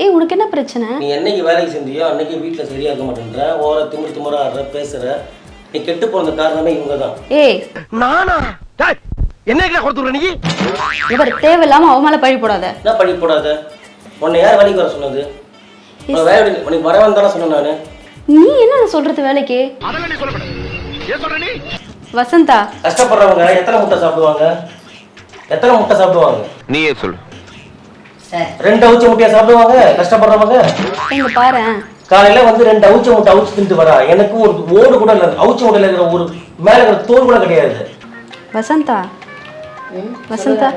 ஏய் உனக்கு என்ன பிரச்சனை? நீ என்னைக்கு வேலைக்கு செஞ்சியோ அன்னைக்கு வீட்டில் சரியா இருக்க மாட்டேன்ற ஓர திமிரு திமிரா ஆடுற பேசுற. நீ கெட்டு போன காரணமே இவங்க தான் ஏய் நானா? டேய், என்ன கொடுத்துற நீ? இவர் தேவையில்லாம அவ மேல பழி போடாத. என்ன பண்ணி போடாத? உன்னை யார் வேலைக்கு வர சொன்னது? உன்னை வேலை உனக்கு வர வந்தானே சொன்னேன் நான். நீ என்ன சொல்றது வேலைக்கு? வசந்தா. கஷ்டப்படுறவங்க எத்தனை முட்டை சாப்பிடுவாங்க? எத்தனை முட்டை சாப்பிடுவாங்க? நீயே சொல்லு. ரெண்டு அவுச்ச முட்டையா சாப்பிடுவாங்க கஷ்டப்படுறவங்க. இங்க பாரேன் காலையில வந்து ரெண்டு அவுச்ச முட்டை அவுச்சு தின்ட்டு வரா. எனக்கு ஒரு ஓடு கூட இல்லை அவுச்ச முட்டையில இருக்கிற ஒரு மேல இருக்கிற தோல் கூட கிடையாது. வசந்தா. வசந்தா.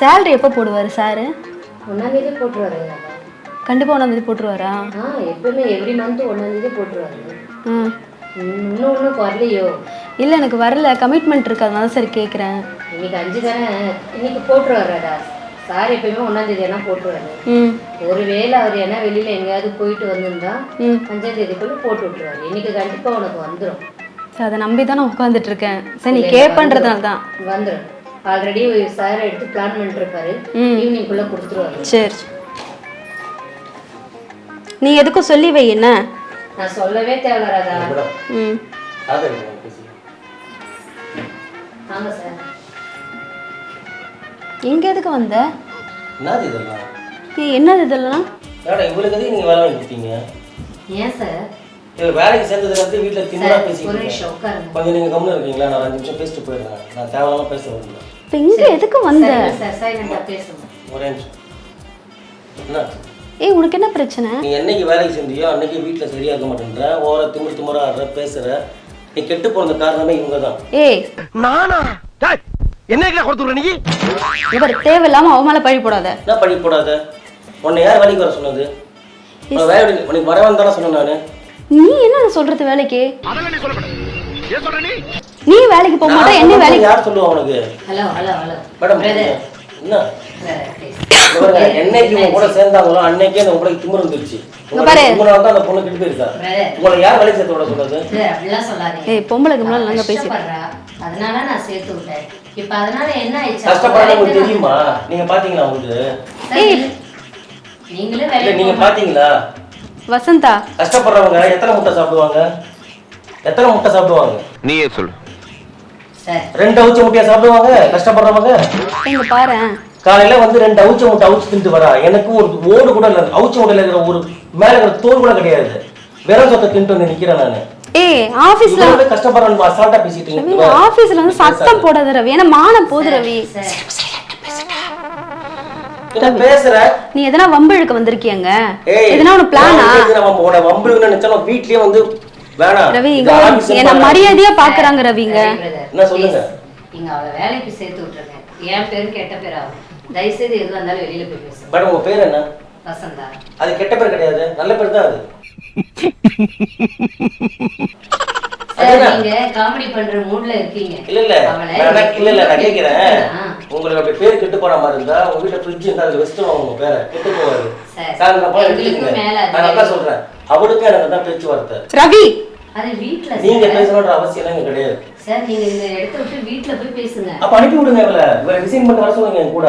சேலரி எப்போ போடுவாரு சாரு? ஒன்றாந்தேதி போட்டுருவாரு. கண்டிப்பா ஒன்றாந்தேதி போட்டுருவாரா? ஆ எப்பவுமே எவ்ரி மந்த் ஒன்றாந்தேதி போட்டுருவாரு. ம். ம், இன்னும் ஒன்றும் வரலையோ? இல்லை எனக்கு வரல. கமிட்மெண்ட் இருக்கு அதனால சரி கேட்குறேன் இன்னைக்கு அஞ்சு தானே இன்னைக்கு போட்டுருவாருடா சார் எப்பயுமே ஒன்றாந்தேதி எல்லாம் போட்டுருவாரு. ம். ஒருவேளை அவர் என்ன வெளியில எங்கேயாவது போயிட்டு வந்திருந்தா ம். அஞ்சாம் தேதிக்குள்ள போட்டு விட்டுருவாரு. இன்னைக்கு கண்டிப்பா உனக்கு வந்துடும் சரி அதை நம்பி தான் நான் உட்காந்துட்டு இருக்கேன் சரி நீ கேட்பன்றதுனால தான் வந்துடும் ஆல்ரெடி சார் எடுத்து பிளான் பண்ணிட்டு இருப்பாரு ம். ஈவினிங் குள்ள கொடுத்துருவாரு. சரி நீ எதுக்கும் சொல்லி வை என்ன? நான் சொல்லவே தேவையில்ல ராதா ம். வாங்க சார். இங்க எதுக்கு வந்த? என்னது இதெல்லாம்? ஏய், என்னது இதெல்லாம்? ஏடா இவளுக்கு எதுக்கு நீங்க வேலை வாங்கி கொடுத்தீங்க ஏன் சார்? இவ வேலைக்கு சேர்ந்ததுல இருந்து வீட்டுல திமிரா பேசிட்டு ஒரு இருக்கேன். நிமிஷம் உட்காருங்க. கொஞ்சம் நீங்க கம்முன்னு இருக்கீங்களா? நான் அஞ்சு நிமிஷம் பேசிட்டு போயிடுறேன். நான் தேவையில்லாம பேச வரல இப்போ இங்க எதுக்கு வந்த? சரிங்க சார் சைலண்டா பேசுங்க. ஒரே நிமிஷம். என்ன? ஏய் உனக்கு என்ன பிரச்சனை? நீ என்னைக்கு வேலைக்கு செஞ்சியோ அன்னைக்கு வீட்டுல சரியா இருக்க மாட்டேன்ற ஓர திமிரு திமிரா ஆடுற பேசுற நீ கெட்டு போன காரணமே இவங்க தான் ஏய். நானா? டேய், என்ன கொடுத்துற நீ? இவர் தேவையில்லாம அவ மேல பழி போடாத. என்ன பண்ணி போடாத? உன்னை யார் வேலைக்கு வர சொன்னது? உன்னை வேலை உனக்கு வர வந்தானே சொன்னேன் நான். நீ என்ன சொல்றது வேலைக்கு? அதெல்லாம் நீ சொல்லப்பட ஏன் சொல்ற நீ? நீ வேலைக்கு போக மாட்டே என்ன வேலைக்கு யார் சொல்லுவா உனக்கு? Hello hello hello. மேடம் என்ன? என்னைக்கு உங்க கூட சேர்ந்தாங்களோ அன்னைக்கே அந்த உங்களுக்கு திமிரு வந்துருச்சு. இங்க பாரு. உங்களால தான் அந்த பொண்ணு கெட்டு போயிருக்கா? உங்களை யார் வேலைக்கு சேர்த்து விட சொல்லாதீங்க. ஏய் பொம்பளைக்கு முன்னாடி நல்லா பேசி அதனால நான் சேர்த்து விட்டேன். இப்ப அதனால என்ன ஆயிடுச்சு? கஷ்டப்படுறது உங்களுக்கு தெரியுமா? நீங்க பாத்தீங்களா உங்களுக்கு? இல்ல வேலைக்கு நீங்க பாத்தீங்களா? வசந்தா. கஷ்டப்படுறவங்க எத்தனை முட்டை சாப்பிடுவாங்க? எத்தனை முட்டை சாப்பிடுவாங்க? நீயே சொல்லு. சார். ரெண்டு அவுச்ச முட்டையா சாப்பிடுவாங்க கஷ்டப்படுறவங்க? இங்க பாரேன் காலையில வந்து ரெண்டு அவுச்ச முட்டை அவுச்சு தின்ட்டு வரா. எனக்கு ஒரு ஓடு கூட இல்லை அவுச்ச முட்டையில இருக்கிற ஒரு மேல இருக்கிற தோல் கூட கிடையாது. வெறும் சொத்தை தின்ட்டு வந்து நிக்கிறேன் நானு. ஏய் ஆபீஸ்ல இவ்வளவு கஷ்டப்படுறேன் அசால்ட்டா பேசிட்டு ரவி இருக்கீங்க. ஆபீஸ்ல வந்து சத்தம் போடாத ரவி. ஏன்னா மானம் போது ரவி. பேசுற? நீ எதனா வம்பு இழுக்க வந்திருக்கியங்க? எதனா பிளானா வீட்லயே வந்து வேணாம். ரவி என்ன மரியாதையா பாக்குறாங்க ரவிங்க. என்ன சொல்லுங்க? Please, நீங்க அவளை வேலைக்கு சேர்த்து விட்டுருங்க. என் பேரு கெட்ட பேர்? ஆகும் தயவுசெய்து எதுவாக இருந்தாலும் வெளியில போய் பேசுங்க மேடம் உங்க பேர் என்ன? வசந்தா. அது கெட்ட பேர் கிடையாது. நல்ல பேர் தான் அது. காமெடி பண்ற மூட்ல இருக்கீங்க. இல்ல இல்ல நான் இல்ல இல்ல நான் கேக்குறேன் ஆ. உங்களுக்கு அப்படி பேர் கெட்டு போற மாதிரி இருந்தா உங்க வீட்டுல ஃப்ரிட்ஜ் இருந்தா அதுல வச்சுட்டு உங்க பேரை. கெட்டு போவாரு சார், போய் எடுத்துக்கங்க. அது நான் நல்லா சொல்றேன். அவளுக்கும் எனக்கு தான் பேச்சுவார்த்தை. ரவி! அது வீட்ல நீங்க அவசியம் எல்லாம் கிடையாது. சார் நீங்க இந்த இடத்த விட்டு வீட்ல போய் பேசுங்க. அப்ப அனுப்பி விடுங்க இவள. இவளை ரிசைன் பண்ணி வர சொல்லுங்க என் கூட.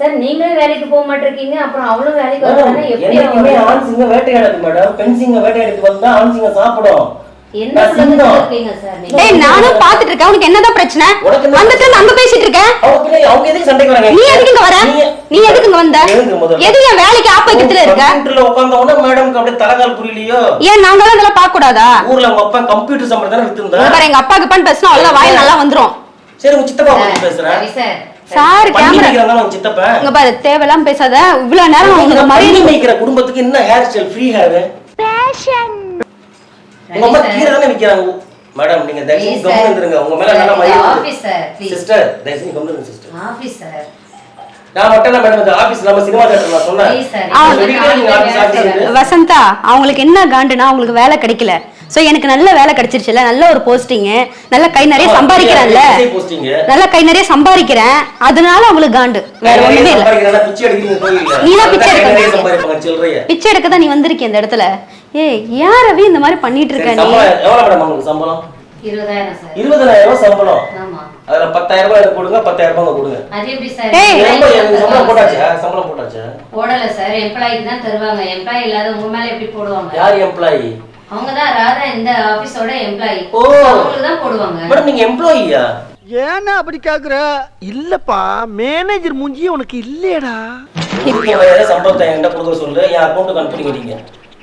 சார் நீங்களும் வேலைக்கு போக மாட்டிருக்கீங்க அப்புறம் அவளும் வேலைக்கு வரணும்னா எப்படி ஆண் சிங்கம் வேட்டையாடாது மேடம். பெண் சிங்கம் வேட்டையாடுக்கு வந்தா ஆண் சிங்கம் சாப்பிடும். என்ன. இருக்கீங்க சார் நீங்க? நானும் பாத்துட்டு இருக்கேன். உனக்கு என்னதான் பிரச்சனை? வந்துட்டு அங்க பேசிட்டு அவங்க எதுக்கு சண்டைக்கு வராங்க? நீ எதுக்கு இங்க வர? நீ- எதுக்கு இங்க வந்த? எழுந்து முதல்ல. எது என் வேலைக்கு ஆப்போசிட்ல இருக்க? கம்ப்யூட்டர்ல உட்கார்ந்த உடனே மேடம்க்கு அப்படியே தலைகால் புரியலையோ? ஏன் நாங்களாம் இதெல்லாம் பார்க்க கூடாதா ஊர்ல உங்க அப்பா கம்ப்யூட்டர் சம்பளம் தானே பாரு எங்க அப்பாக்கு பண்ண பேசினா அவ்வளவுதான் வாயில் நல்லா வந்துரும். சரி உங்க சித்தப்பா பேசுறேன். சார். சார் கேமரா உங்க சித்தப்பன் இங்க பாரு தேவையில்லாம பேசாத. இவ்வளவு நேரம் பண்ணி மரியாதை வைக்கிற குடும்பத்துக்கு என்ன ஹேர் ஸ்டைல் ஃப்ரீ ஹேர் உங்க அம்மா கீரை தானே விக்கிறாங்க. மேடம் நீங்க தயவு செஞ்சு கவனம் இருந்துருங்க உங்க மேல நல்ல மரியாதை ஆபீஸ் சார் ப்ளீஸ் சிஸ்டர் தயவு செஞ்சு கவனம் இருங்க சிஸ்டர் ஆபீஸ் சார் நான் மட்டும் இல்ல மேடம் இந்த ஆபீஸ் நம்ம சினிமா சொன்னேன். வசந்தா அவங்களுக்கு என்ன காண்டுனா அவங்களுக்கு வேலை கிடைக்கல. சோ எனக்கு நல்ல வேலை கிடைச்சிருச்சுல நல்ல ஒரு போஸ்டிங் நல்ல கை நிறைய சம்பாதிக்கிறேன்ல. நல்ல கை நிறைய சம்பாதிக்கிறேன். அதனால அவங்களுக்கு காண்டு. வேற ஒண்ணுமே இல்ல. கோயில்ல நீதான் பிச்சை எடுக்க பிச்சை எடுக்க தான் நீ வந்திருக்க இந்த இடத்துல. ஏய் ஏன் ரவி இந்த மாதிரி பண்ணிட்டு இருக்க நீ? சம்பளம் எவ்வளவு மேடம் உங்களுக்கு சம்பளம்? இருபதாயிரம் ரூபாய் சம்பளம்? அதுல பத்தாயிரம் ரூபாய் கொடுங்க பத்தாயிரம் ரூபாய் கொடுங்க. சம்பளம் தருவாங்க போட்டாச்சா? சார். சம்பளம் போட்டாச்சா? போடல சார். எம்ப்ளாய்க்கு தான் தருவாங்க. எம்ப்ளாயி இல்லாத உங்க மேல எப்படி போடுவாங்க? யார் எம்ப்ளாயி அவங்க தான் ராதா இந்த ஆபீஸோட எம்ப்ளாயி ஓ. அவங்களுக்கு தான் போடுவாங்க. மேடம் நீங்க எம்ப்ளாயியா ஏன்னா அப்படி கேக்குற? இல்லப்பா மேனேஜர் மூஞ்சி உனக்கு இல்லையடா. இருபதாயிரம் சம்பளத்தை என்கிட்ட கொடுக்க சொல்லு? என் அக்கௌண்ட்டுக்கு அனுப்பி வைங்க.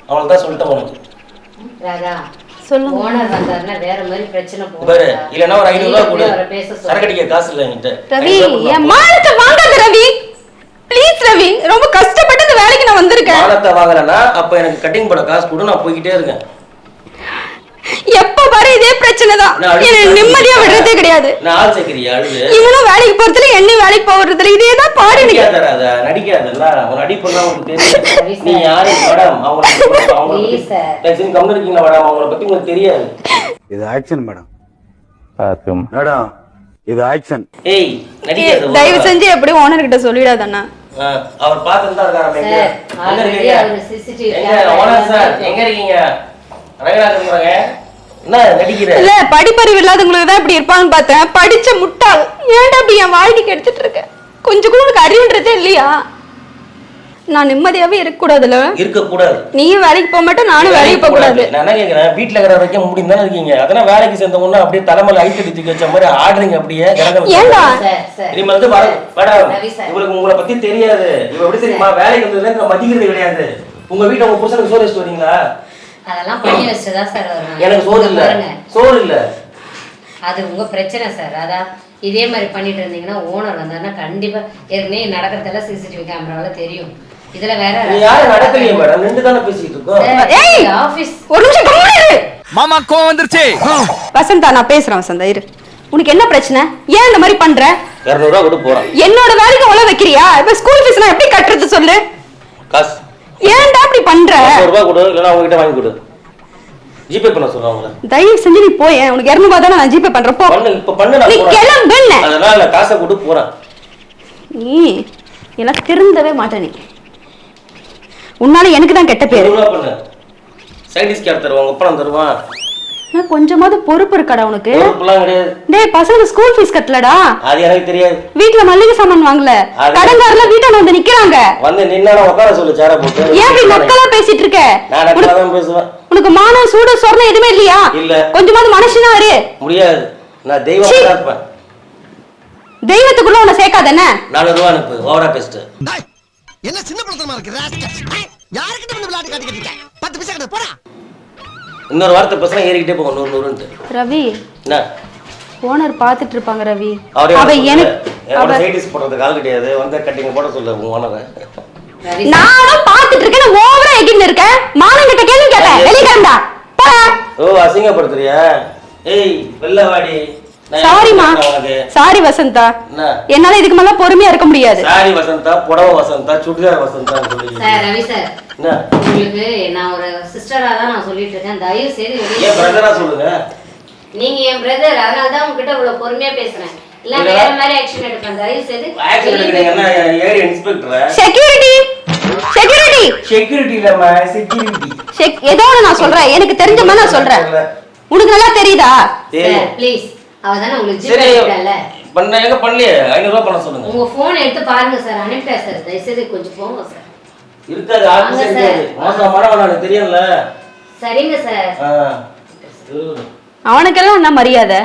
அவளுக்கு தான் சொல்லிட்டேன் உனக்கு. ராதா சொல்லுங்க. ஓனர் வந்தாருன்னா வேற மாதிரி பிரச்சனை இங்க பாரு போகும் இல்லைன்னா ஒரு ஐநூறு ரூபாய் கொடு. சொல்லு. சரக்கு அடிக்க காசு இல்லை என்கிட்ட. ரவி என் மானத்தை வாங்காத ரவி. ப்ளீஸ் ரவி ரொம்ப கஷ்டப்பட்டு இந்த வேலைக்கு நான் வந்திருக்கேன். மானத்தை வாங்கலன்னா அப்ப எனக்கு கட்டிங் போட காசு கொடு நான் போய்கிட்டே இருக்கேன். எப்ப பாரு இதே பிரச்சனை தான். நான் அழுது எனக்கு நிம்மதியா விடுறதே கிடையாது. நான் ஆள் சேர்க்கிறியா அழுது. இவனும் வேலைக்கு போறதுல என்னையும் வேலைக்கு போறதுல இதே தான் பாடு எனக்கு. நடிக்காத ராதா, நடிக்காதல்ல. உன் நடிப்புலாம் உனக்கு சரி, தெரியும் நீ. யாரு? மேடம் அவங்களுக்கு Please, sir. லட்சுமி கம்முனு இருக்கீங்களா மேடம். அவங்கள பத்தி உங்களுக்கு தெரியாது. இது ஆக்ஷன் மேடம். மேடம் இது ஆக்ஷன் ஏய் நடிக்காத தயவு செஞ்சு எப்படி ஓனர் கிட்ட சொல்லிடாதண்ணா ஆ, அவர் பார்த்துட்டு தான் இருக்காரு எங்க சார், எங்க இருக்கீங்க? அவரு CCTV எங்க? camera ஓனர் சார் எல்லாம் எங்க இருக்கீங்க? ரங்கநாதன் என்ன நடிக்கிற இல்ல படிப்பறிவு இல்லாதவங்களுக்கு தான் இப்படி இருப்பான்னு பார்த்தேன். படிச்ச முட்டாள் ஏன்டா இப்படி என் வாழ்க்கை கெடுத்துட்டு இருக்க? கொஞ்சம் கூட அறிவுன்றதே இல்லையா? நான் நிம்மதியாவே இருக்க கூடாதுல இருக்க கூடாது நீயும் வேலைக்கு போக மாட்டேன் நானும் வேலைக்கு போக கூடாது. நான் என்ன கேக்குறேன்? வீட்டுல இருக்கிற வரைக்கும் முடி தானே இருக்கீங்க. அதெல்லாம் வேலைக்கு சேர்ந்த உடனே அப்படியே தலைமையில ஐட்டு தூக்கி வச்ச மாதிரி ஆடுறீங்க அப்படியே. ஏண்டா. இனிமே வந்து வர மேடம். இவளுக்கு உங்களை பத்தி தெரியாது. இவ எப்படி தெரியுமா? வேலைக்கு வந்ததுல மதிக்கிறது கிடையாது. உங்க வீட்டுல உங்க புருஷனுக்கு சோறு வச்சுட்டு வரீங்களா? அதெல்லாம் பண்ணி வச்சுதான் சார். எனக்கு சோறு இல்ல. சோறு இல்ல. அது உங்க பிரச்சனை சார். அதான் இதே மாதிரி பண்ணிட்டு இருந்தீங்கன்னா ஓனர் வந்தாருன்னா கண்டிப்பா ஏற்கனவே நடக்கிறதெல்லாம் சிசிடிவி கேமரால தெரியும். இதுல வேற நீ யாரும் நடக்கலையே மேடம் நின்று தானே பேசிட்டு இருக்கோம். ஏய்! ஆபீஸ் ஒரு நிமிஷம் கம்முனு இரு. மாமா கோவம் வந்துருச்சு. வசந்தா நான் பேசுறேன் வசந்தா இரு. உனக்கு என்ன பிரச்சனை? ஏன் இந்த மாதிரி பண்ற? இரநூறுவா கொடு போறேன். என்னோட வேலைக்கு உழ வைக்கிறியா? இப்ப ஸ்கூல் ஃபீஸ் நான் எப்படி கட்டுறது சொல்லு? காசு. ஏன்டா இப்படி பண்ற? இரநூறு ரூபா கொடு இல்லைன்னா உங்ககிட்ட வாங்கி கொடு. ஜிபே பண்ண சொல்லுவாங்க உங்களை. தயவு செஞ்சு நீ போய் உனக்கு இரநூறுபா தானே நான் ஜிபே பண்றேன் போ. பண்ணு இப்ப பண்ணு நான் நீ போறேன். அதெல்லாம் இல்ல காசை கொடு போறேன். நீ எல்லாம் திருந்தவே மாட்ட நீ. உன்னால எனக்கு தான் கெட்ட பேரு. சைடிஸ் தருவான் தருவான். கொஞ்சமாவது பொறுப்பு இருக்காடா உனக்கு? பொறுப்புலாம் கிடையாது. டேய் பசங்க ஸ்கூல் ஃபீஸ் கட்டலடா. அது எனக்கு தெரியாது. வீட்ல மல்லிகை சாமான் வாங்கல. கடன்காரல வீட்டான வந்து நிக்கிறாங்க. வந்து நின்னா உட்கார சொல்லு சேர போட்டு. ஏன் இப்படி நக்கலா பேசிட்டு இருக்க? நான் நக்கலா தான் பேசுவேன். உனக்கு மானம் சூடு சொர்ணம் எதுவுமே இல்லையா? இல்ல. கொஞ்சமாவது மனுஷனா இரு. முடியாது. நான் தெய்வம் இருப்பேன். தெய்வத்துக்குள்ள உன்னை சேர்க்காத என்ன? நானூறு ரூபா அனுப்பு ஓவரா பேசிட்டு. என்ன சின்ன படத்தனமா இருக்கு யாருக்கிட்ட வந்து விளையாட்டு காட்டிக்கிட்டு பத்து பைசா கிட்ட போடா. இன்னொரு வாரத்தை பேசினா ஏறிக்கிட்டே போகும் நூறு நூறுன்ட்டு. ரவி என்ன? ஓனர் பாத்துட்டு இருப்பாங்க ரவி. அவரே அவ எனக்கு அவ சைடிஸ் போடுறதுக்கு ஆள் கிடையாது. வந்து கட்டிங்க போட சொல்லு உங்க ஓனரை நானும் பாத்துட்டு இருக்கேன் ஓவரா எகின்னு இருக்க மானம் கிட்ட கேள்வி கேட்டேன் வெளிய கிளம்பா போடா. ஓ அசிங்கப்படுத்துறியா? ஏய் வெள்ள வாடி. சாரிமா சாரி வசந்தா. என்ன? என்னால இதுக்கு மேல பொறுமையா இருக்க முடியாது. சாரி வசந்தா. புடவை வசந்தா சுடிதார் வசந்தா சொல்லி சார் ரவி சார். என்ன? உங்களுக்கு நான் ஒரு சிஸ்டரா தான் நான் சொல்லிட்டு இருக்கேன். தயவு செய்து ஏன் பிரதரா சொல்லுங்க? நீங்க என் பிரதர் அதனால தான் உங்ககிட்ட இவ்வளவு பொறுமையா பேசுறேன். இல்ல. வேற மாதிரி ஆக்ஷன் எடுப்பேன். தயவு செய்து நீங்க என்ன ஏரியா இன்ஸ்பெக்டரா செக்யூரிட்டி செக்யூரிட்டி செக்யூரிட்டி இல்லம்மா செக்யூரிட்டி ஏதோ ஒண்ணு நான் சொல்றேன். எனக்கு தெரிஞ்ச மாதிரி நான் சொல்றேன். உனக்கு நல்லா தெரியுதா? ப்ளீஸ் அவ தானே உங்களுக்கு ஜிபே அனுப்பிட்டல? பண்ண எங்க பண்ணலையே? ஐநூறு ரூபாய் பண்ண சொல்லுங்க. உங்க போன் எடுத்து பாருங்க சார் அனுப்பிட்டேன் சார் தயவு செய்து கொஞ்சம் போங்க சார் இருக்காது வாங்க இருக்காது சார். மோசமான எனக்கு தெரியல சரிங்க சார். அவனுக்கெல்லாம் என்ன மரியாதை?